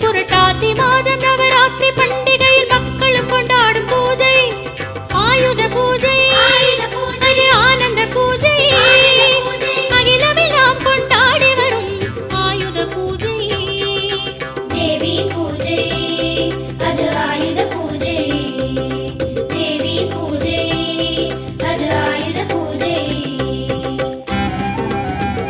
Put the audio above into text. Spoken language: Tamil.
புரட்டாசி மாத